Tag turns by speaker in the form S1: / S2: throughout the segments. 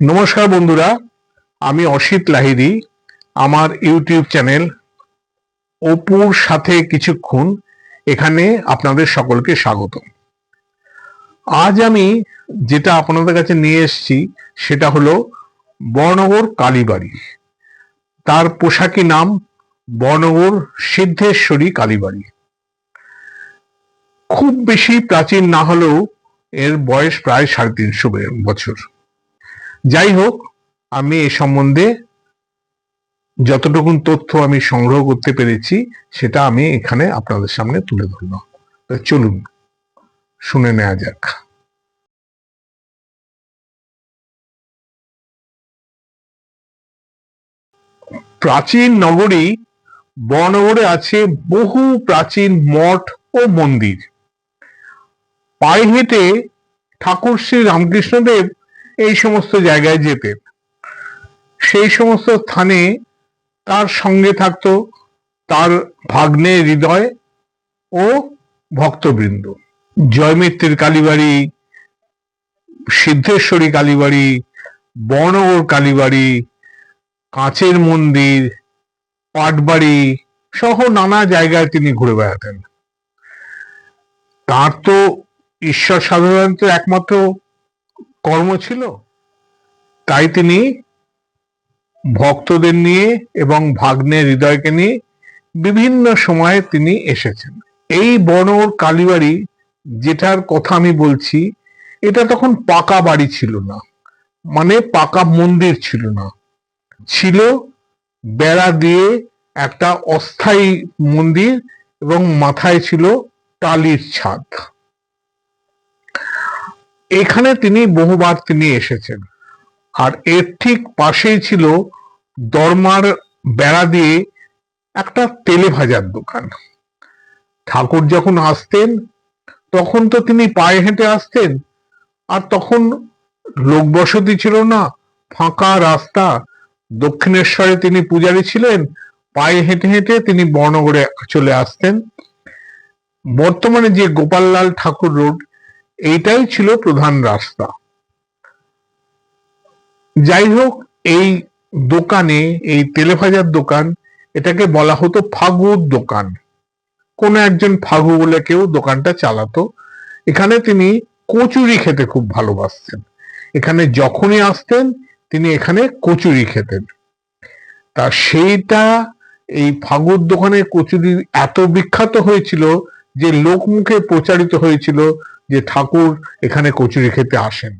S1: নমস্কার বন্ধুরা, আমি অসিত লাহিরি আমার ইউটিউব চ্যানেল অপুর সাথে কিছুক্ষণ এখানে আপনাদের সকলকে স্বাগত। আজ আমি যেটা আপনাদের কাছে নিয়ে এসেছি, সেটা হলো বর্ণগর কালীবাড়ি। তার পোশাকি নাম বর্ণগর সিদ্ধেশ্বরী কালীবাড়ি। খুব বেশি প্রাচীন না হলেও এর বয়স প্রায় সাড়ে তিনশো বছর। যাই হোক আমি এ সম্বন্ধে যতটুকুন তথ্য আমি সংগ্রহ করতে পেরেছি, সেটা আমি এখানে আপনাদের সামনে তুলে ধরলাম চলুন, শুনে নেওয়া যাক। প্রাচীন নগরী বনগরে আছে বহু প্রাচীন মঠ ও মন্দির। পায়ে হেঁটে ঠাকুর শ্রী রামকৃষ্ণদেব এই সমস্ত জায়গায় যেতেন সেই সমস্ত স্থানে তার সঙ্গে থাকতো তার ভাগ্নে হৃদয় ও ভক্তবৃন্দ। জয়মিত্রের কালীবাড়ি, সিদ্ধেশ্বরী কালীবাড়ি বর্ণগর কালীবাড়ি, কাঁচের মন্দির, পাটবাড়ি সহ নানা জায়গায় তিনি ঘুরে বেড়াতেন। তার তো ঈশ্বর সাধারণত একমাত্র কর্ম ছিল, তাই তিনি ভক্তদের নিয়ে এবং ভাগ্নে হৃদয়কে নিয়ে বিভিন্ন সময়ে তিনি এসেছেন। এই বনর কালীবাড়ি, যেটার কথা আমি বলছি, এটা তখন পাকা বাড়ি ছিল না মানে পাকা মন্দির ছিল না। ছিল বেড়া দিয়ে একটা অস্থায়ী মন্দির এবং মাথায় ছিল টালির ছাদ। এখানে তিনি বহুবার তিনি এসেছেন। আর এর ঠিক পাশেই ছিল দরমার বেড়া দিয়ে একটা তেলে ভাজার দোকান। ঠাকুর যখন আসতেন, তখন তো তিনি পায়ে হেঁটে আসতেন, আর তখন লোক বসতি ছিল না, ফাঁকা রাস্তা। দক্ষিণেশ্বরে তিনি পূজারী ছিলেন, পায়ে হেঁটে হেঁটে তিনি বর্ণগড়ে চলে আসতেন। বর্তমানে যে গোপাললাল ঠাকুর রোড এইটাই ছিল প্রধান রাস্তা। যাই হোক এই দোকানে, এই তেলে ভাজার দোকান, এটাকে বলা হতো ফাগুর দোকান। কোন একজন ফাগু বলে কেউ দোকানটা চালাতো। এখানে তিনি কচুরি খেতে খুব ভালোবাসতেন। এখানে যখনই আসতেন, তিনি এখানে কচুরি খেতেন। তা সেইটা এই ফাগুর দোকানে কচুরি এত বিখ্যাত হয়েছিল যে লোকমুখে প্রচারিত হয়েছিল যে ঠাকুর এখানে কচুরি খেতে আসেন।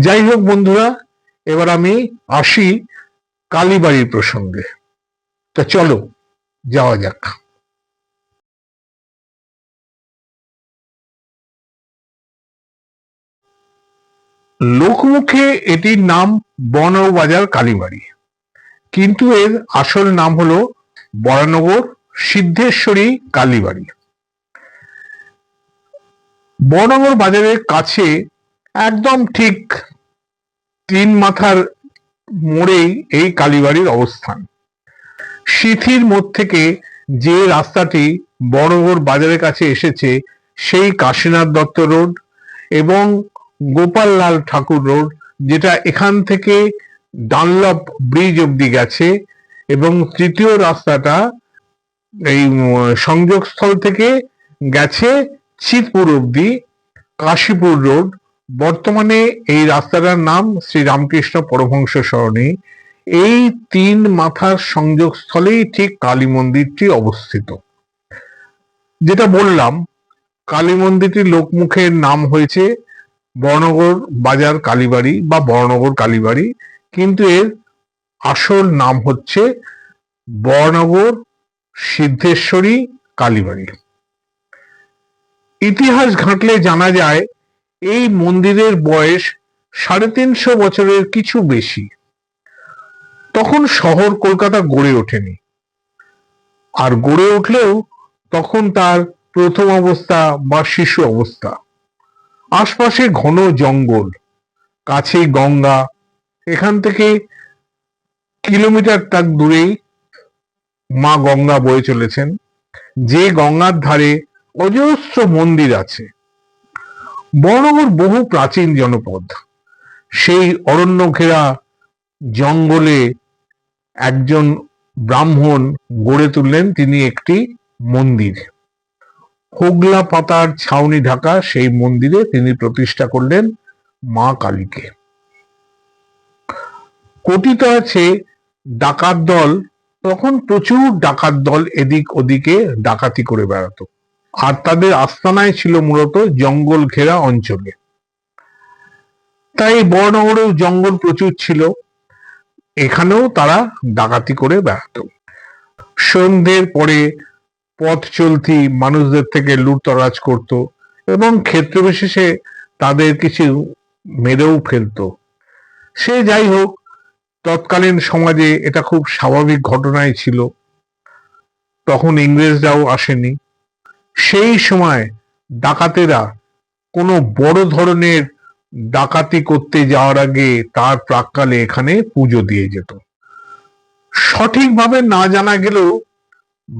S1: যাই হোক বন্ধুরা, এবার আমি আসি কালীবাড়ির প্রসঙ্গে। তা চলো, যাওয়া যাক। লোকমুখে এটির নাম বনবাজার কালীবাড়ি। কিন্তু এর আসল নাম হলো বরানগর সিদ্ধেশ্বরী কালীবাড়ি। বর্ণগর বাজারের কাছে একদম ঠিক তিন মাথার মোড়েই এই কালীবাড়ির অবস্থান। সিথির মোড় থেকে যে রাস্তাটি বড়গড় বাজারের কাছে এসেছে, সেই কাশীনাথ দত্ত রোড এবং গোপাললাল ঠাকুর রোড, যেটা এখান থেকে ডানলপ ব্রিজ অব্দি গেছে এবং তৃতীয় রাস্তাটা এই সংযোগস্থল থেকে গেছে চিতপুর অব্দি কাশীপুর রোড। বর্তমানে এই রাস্তাটার নাম শ্রী রামকৃষ্ণ পরমহংস সরণি। এই তিন মাথার সংযোগস্থলেই ঠিক কালী মন্দিরটি অবস্থিত। যেটা বললাম, কালী মন্দিরটি লোকমুখের নাম হয়েছে বর্ণগর বাজার কালীবাড়ি বা বর্ণগর কালীবাড়ি। কিন্তু এর আসল নাম হচ্ছে বর্ণগর সিদ্ধেশ্বরী কালীবাড়ি। ইতিহাস ঘাঁটলে জানা যায়, এই মন্দিরের বয়স সাড়ে তিনশো বছরের কিছু বেশি। তখন শহর কলকাতা গড়ে ওঠেনি। আর গড়ে উঠলেও তখন তার প্রথম অবস্থা বা শিশু অবস্থা। আশপাশে ঘন জঙ্গল কাছে গঙ্গা, এখান থেকে কিলোমিটার তাক দূরেই মা গঙ্গা বয়ে চলেছেন। যে গঙ্গার ধারে অজস্র মন্দির আছে। বর্ণগর বহু প্রাচীন জনপদ। সেই অরণ্য ঘেরা জঙ্গলে একজন ব্রাহ্মণ গড়ে তুললেন তিনি একটি মন্দির। হোগলা পাতার ছাউনি ঢাকা সেই মন্দিরে তিনি প্রতিষ্ঠা করলেন মা কালীকে। কথিত আছে, ডাকাত দল, তখন প্রচুর ডাকাত দল এদিক ওদিকে ডাকাতি করে বেড়াতো। আর তাদের আস্তানায় ছিল মূলত জঙ্গল ঘেরা অঞ্চলে। তাই বড়নগরেও জঙ্গল প্রচুর ছিল। এখানেও তারা ডাকাতি করে বেড়াতো। সন্ধ্যের পরে পথ চলতি মানুষদের থেকে লুটতরাজ করত এবং ক্ষেত্র বিশেষে তাদের কিছু মেরেও ফেলতো। সে যাই হোক, তৎকালীন সমাজে এটা খুব স্বাভাবিক ঘটনাই ছিল। তখন ইংরেজরাও আসেনি। সেই সময় ডাকাতেরা কোনো বড় ধরনের ডাকাতি করতে যাওয়ার আগে তার প্রাককালে এখানে পুজো দিয়ে যেত। সঠিকভাবে না জানা গেলেও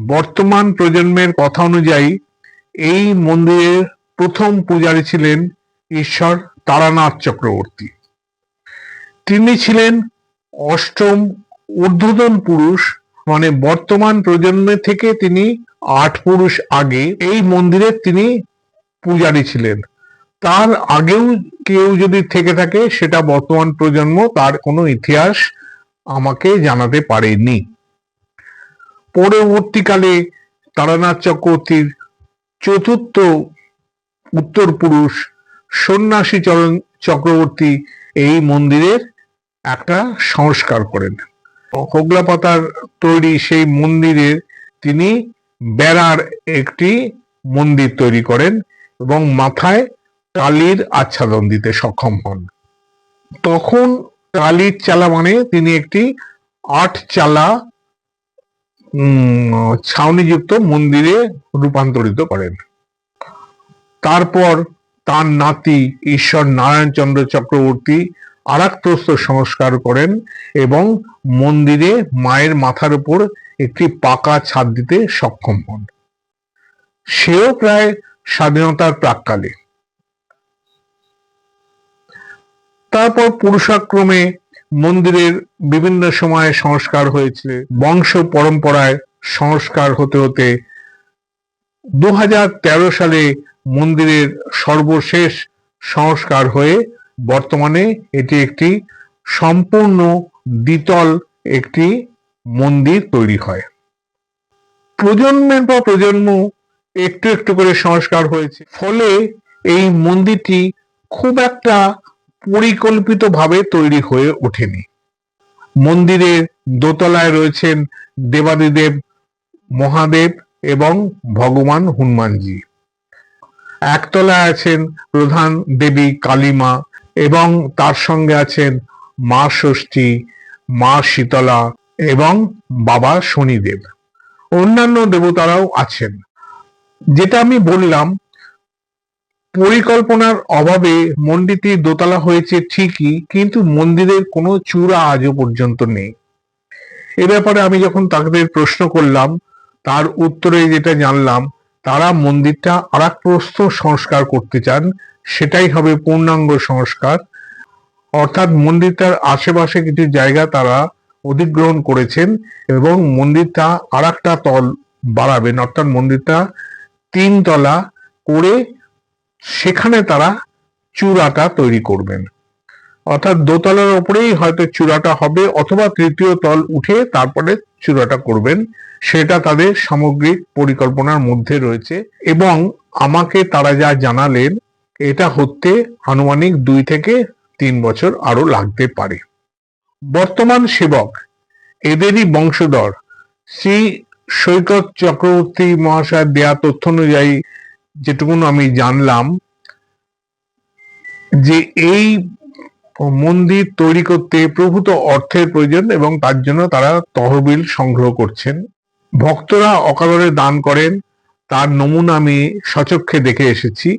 S1: বর্তমান প্রজন্মের কথা অনুযায়ী এই মন্দিরের প্রথম পূজারী ছিলেন ঈশ্বর তারানাথ চক্রবর্তী। তিনি ছিলেন অষ্টম ঊর্ধ্বতন পুরুষ মানে বর্তমান প্রজন্মে থেকে তিনি আট পুরুষ আগে এই মন্দিরের তিনি পূজারী ছিলেন। তার আগেও কেউ যদি থেকে থাকে, সেটা বর্তমান প্রজন্ম, তার কোনো ইতিহাস আমাকে জানাতে পারেনি। পরবর্তীকালে তারানাথ চক্রবর্তীর চতুর্থ উত্তর পুরুষ সন্ন্যাসী চরণ চক্রবর্তী এই মন্দিরের একটা সংস্কার করেন। হোগলা পাতার তৈরি সেই মন্দিরের তিনি বেড়ার একটি মন্দির তৈরি করেন এবং মাথায় কালির আচ্ছাদন দিতে সক্ষম হন। তখন কালির চালা মানে তিনি একটি আট চালা ছাউনিযুক্ত মন্দিরে রূপান্তরিত করেন। তারপর তার নাতি ঈশ্বর নারায়ণ চন্দ্র চক্রবর্তী আরাক্তস্ত সংস্কার করেন এবং মন্দিরে মায়ের মাথার উপর একটি পাকা ছাদ দিতে সক্ষম হন। সেও প্রায় স্বাধীনতার প্রাককালে। তারপর পুরুষাক্রমে মন্দিরের বিভিন্ন সময়ে সংস্কার হয়েছে। বংশ পরম্পরায় সংস্কার হতে হতে দু হাজার তেরো সালে মন্দিরের সর্বশেষ সংস্কার হয়ে বর্তমানে এটি একটি সম্পূর্ণ দ্বিতল একটি মন্দির তৈরি হয়। প্রজন্মের পর প্রজন্ম একটু একটু করে সংস্কার হয়েছে। ফলে এই মন্দিরটি খুব একটা পরিকল্পিতভাবে তৈরি হয়ে ওঠেনি। মন্দিরের দোতলায় রয়েছেন দেবাদিদেব, মহাদেব এবং ভগবান হনুমানজি। একতলায় আছেন প্রধান দেবী কালীমা এবং তার সঙ্গে আছেন মা ষষ্ঠী, মা শীতলা এবং বাবা শনিদেব। অন্যান্য দেবতারাও আছেন। যেটা আমি বললাম, পরিকল্পনার অভাবে মন্দিরটি দোতলা হয়েছে ঠিকই, কিন্তু মন্দিরের কোনো চূড়া আজও পর্যন্ত নেই। এ ব্যাপারে আমি যখন তাদের প্রশ্ন করলাম, তার উত্তরে যেটা জানলাম, তারা মন্দিরটা আর প্রস্থ সংস্কার করতে চান, সেটাই হবে পূর্ণাঙ্গ সংস্কার। অর্থাৎ মন্দিরটার আশেপাশে কিছু জায়গা তারা অধিগ্রহণ করেছেন এবং মন্দিরটা আর একটা তল বাড়াবেন, অর্থাৎ মন্দিরটা তিন তলা করে সেখানে তারা চূড়াটা তৈরি করবেন। অর্থাৎ দোতলার ওপরেই হয়তো চূড়াটা হবে অথবা তৃতীয় তল উঠে তারপরে চূড়াটা করবেন, সেটা তাদের সামগ্রিক পরিকল্পনার মধ্যে রয়েছে এবং আমাকে তারা যা জানালেন, এটা হতে আনুমানিক দুই থেকে তিন বছর আরও লাগতে পারে। বর্তমান সেবক, এদেরই বংশধর। শ্রী সৈকত চক্রবর্তী মহাশয় দেয়া তথ্য অনুযায়ী যেটুকুন আমি জানলাম, যে এই মন্দির তৈরি করতে প্রভূত অর্থের প্রয়োজন এবং তার জন্য তারা তহবিল সংগ্রহ করছেন। ভক্তরা অকালরে দান করেন, তার নমুনা আমি সচক্ষে দেখে এসেছি।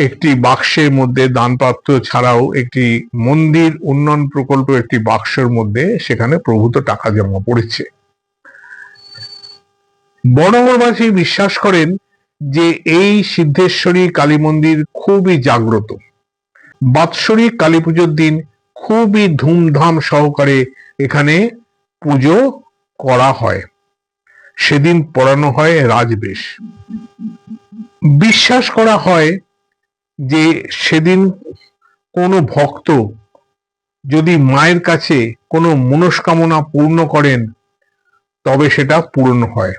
S1: একটি বাক্সের মধ্যে দানপাত্র ছাড়াও একটি মন্দির উন্নয়ন প্রকল্প একটি বাক্সের মধ্যে সেখানে প্রভূত টাকা জমা পড়েছে। বড়বাসী বিশ্বাস করেন যে এই সিদ্ধেশ্বরী কালী মন্দির খুবই জাগ্রত। বাৎসরিক কালী পুজোর দিন খুবই ধুমধাম সহকারে এখানে পুজো করা হয়। সেদিন পড়ানো হয় রাজবেশ। বিশ্বাস করা হয় যে সেদিন কোনো ভক্ত যদি মায়ের কাছে কোনো মনস্কামনা পূর্ণ করেন, তবে সেটা পূরণ হয়।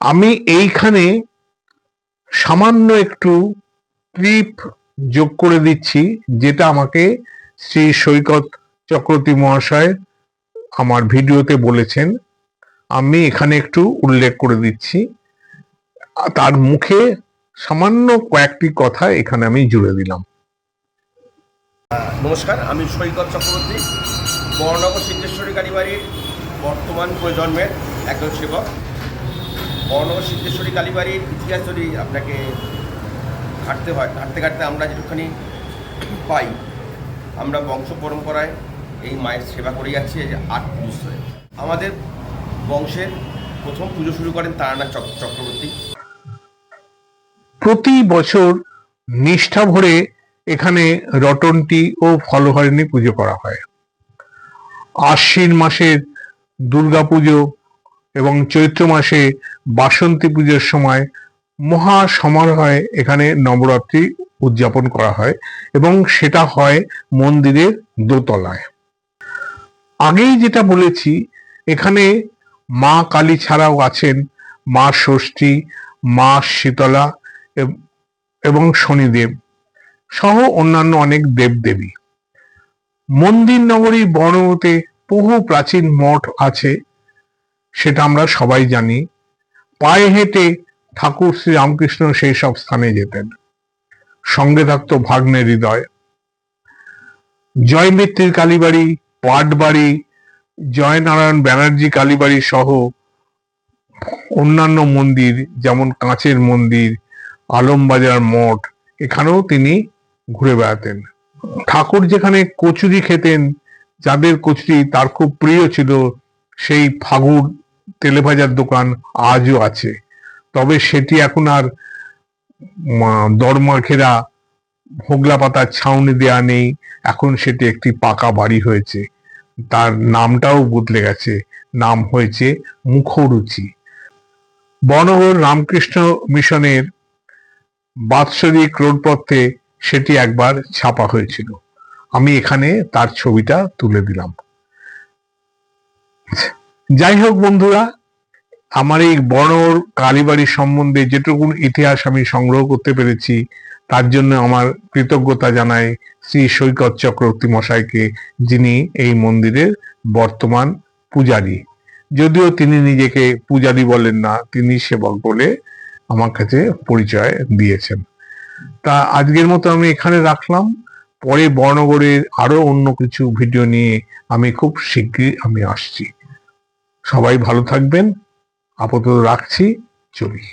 S1: আমি এইখানে সামান্য একটু ক্লিপ যোগ করে দিচ্ছি, যেটা আমাকে শ্রী সৈকত চক্রবর্তী মহাশয় আমার ভিডিওতে বলেছেন। আমি এখানে একটু উল্লেখ করে দিচ্ছি। তার মুখে সামান্য কয়েকটি কথা এখানে আমি জুড়ে দিলাম।
S2: নমস্কার, আমি সৈকত চক্রবর্তী বর্ণনগর সিদ্ধেশ্বরী কালীবাড়ির বর্তমান প্রজন্মের একজন সেবক। বর্ণনগর সিদ্ধেশ্বরী কালীবাড়ির ইতিহাস যদি আপনাকে ঘাটতে হয়, ঘাটতে ঘাটতে আমরা যেটুখানি পাই, আমরা বংশ পরম্পরায় এই মায়ের সেবা করে যাচ্ছি যে আট পুরুষ আমাদের বংশের প্রথম পুজো শুরু করেন তারানাথ চক- চক্রবর্তী।
S1: প্রতি বছর নিষ্ঠা ভরে এখানে রটনটি ও ফলহরিণী পুজো করা হয়। আশ্বিন মাসের দুর্গাপুজো এবং চৈত্র মাসে বাসন্তী পুজোর সময় মহা সমারোহে এখানে নবরাত্রি উদযাপন করা হয় এবং সেটা হয় মন্দিরের দোতলায়। আগেই যেটা বলেছি, এখানে মা কালী ছাড়াও আছেন মা ষষ্ঠী, মা শীতলা এব- শনিদেব সহ অন্যান্য অনেক দেবদেবী। মন্দির নগরী বর্ণবতে বহু প্রাচীন মঠ আছে, সেটা আমরা সবাই জানি। পায়ে হেঁটে ঠাকুর শ্রী রামকৃষ্ণ সেই সব স্থানে যেতেন। সঙ্গে থাকতো ভাগ্নের হৃদয়। জয়মিত্রীর কালীবাড়ি, পাটবাড়ি, জয়নারায়ণ ব্যানার্জি কালীবাড়ি সহ অন্যান্য মন্দির যেমন কাঁচের মন্দির আলমবাজার মঠ, এখানেও তিনি ঘুরে বেড়াতেন। ঠাকুর যেখানে কচুরি খেতেন, যাদের কচুরি তার খুব প্রিয় ছিল, সেই ফাগুর তেলেভাজার দোকান আজও আছে। তবে সেটি এখন আর দরমা ঘেরা হোগলা পাতার ছাউনি দেয়া নেই। এখন সেটি একটি পাকা বাড়ি হয়েছে। তার নামটাও বদলে গেছে। নাম হয়েছে মুখরুচি। বনগর রামকৃষ্ণ মিশনের বাৎসরিক রোডপথে সেটি একবার ছাপা হয়েছিল। আমি এখানে তার ছবিটা তুলে দিলাম। যাই হোক বন্ধুরা, আমার এই বনগর কালীবাড়ি সম্বন্ধে যেটুকুন ইতিহাস আমি সংগ্রহ করতে পেরেছি, তার জন্য আমার কৃতজ্ঞতা জানাই শ্রী সৈকত চক্রবর্তী মশাইকে, যিনি এই মন্দিরের বর্তমান পূজারী। যদিও তিনি নিজেকে পূজারী বলেন না, তিনি সেবক বলে আমার কাছে পরিচয় দিয়েছেন। তা আজকের মতো আমি এখানে রাখলাম। পরে বর্ণগরের আরও অন্য কিছু ভিডিও নিয়ে আমি খুব শীঘ্রই আমি আসছি। সবাই ভালো থাকবেন। আপাতত রাখছি। চলি।